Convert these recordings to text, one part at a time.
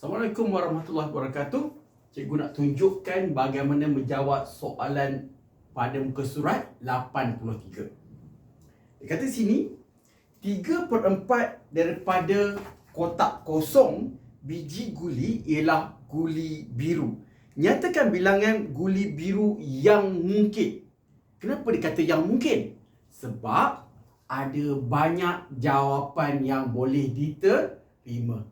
Assalamualaikum warahmatullahi wabarakatuh. Cikgu nak tunjukkan bagaimana menjawab soalan pada muka surat 83. Dia kata sini, 3 per 4 daripada kotak kosong biji guli ialah guli biru. Nyatakan bilangan guli biru yang mungkin. Kenapa dia kata yang mungkin? Sebab ada banyak jawapan yang boleh diterima.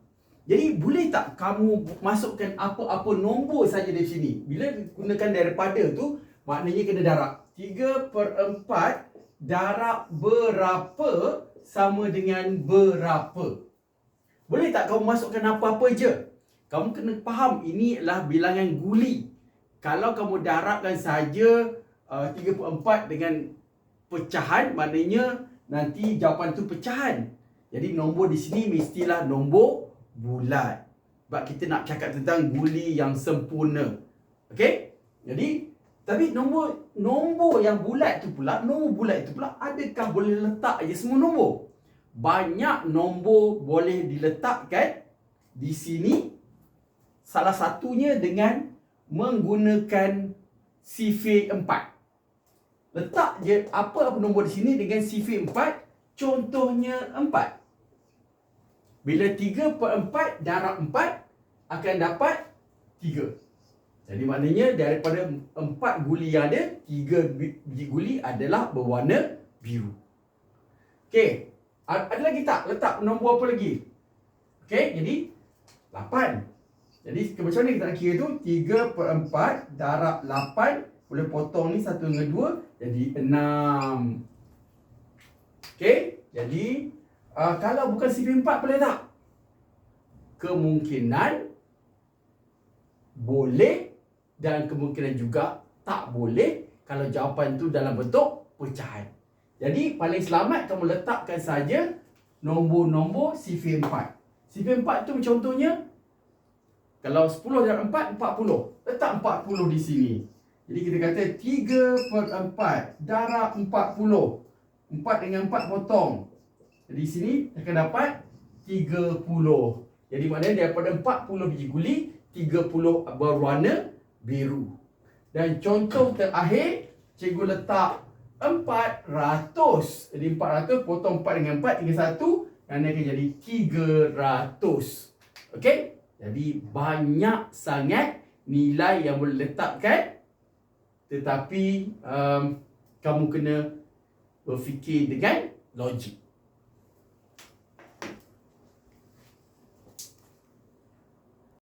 Jadi boleh tak kamu masukkan apa-apa nombor saja di sini? Bila gunakan daripada tu, maknanya kena darab. 3 per 4 darab berapa sama dengan berapa? Boleh tak kamu masukkan apa-apa je? Kamu kena faham ini adalah bilangan guli. Kalau kamu darabkan saja uh, 3 per 4 dengan pecahan, maknanya nanti jawapan tu pecahan. Jadi nombor di sini mestilah nombor bulat. Sebab kita nak cakap tentang guli yang sempurna. Okey? Jadi tapi nombor nombor yang bulat tu pula, nombor bulat itu pula adakah boleh letak je semua nombor? Banyak nombor boleh diletakkan di sini. Salah satunya dengan menggunakan sifir 4. Letak je apa-apa nombor di sini dengan sifir 4. Contohnya 4. Bila 3 per 4 darab 4 akan dapat 3. Jadi maknanya daripada 4 guli yang ada, 3 biji guli adalah berwarna biru. Okey. Ada lagi tak? Letak nombor apa lagi? Okey, jadi 8. Jadi macam mana kita nak kira tu? 3 per 4 darab 8 boleh potong ni 1 dengan 2 jadi 6. Okey, jadi uh, kalau bukan sifir 4 boleh tak? Kemungkinan boleh dan kemungkinan juga tak boleh kalau jawapan tu dalam bentuk pecahan. Jadi paling selamat kamu letakkan saja nombor-nombor sifir 4. Sifir 4 tu contohnya kalau 10 darab 4, 40. Letak 40 di sini. Jadi kita kata 3 per 4 darab 40. 4 dengan 4 potong. Jadi sini akan dapat 30. Jadi maknanya daripada 40 biji guli, 30 berwarna biru. Dan contoh terakhir, cikgu letak 400. Jadi 400 potong 4 dengan 4 tinggal 1 dan dia akan jadi 300. Okey? Jadi banyak sangat nilai yang boleh letakkan tetapi um, kamu kena berfikir dengan logik.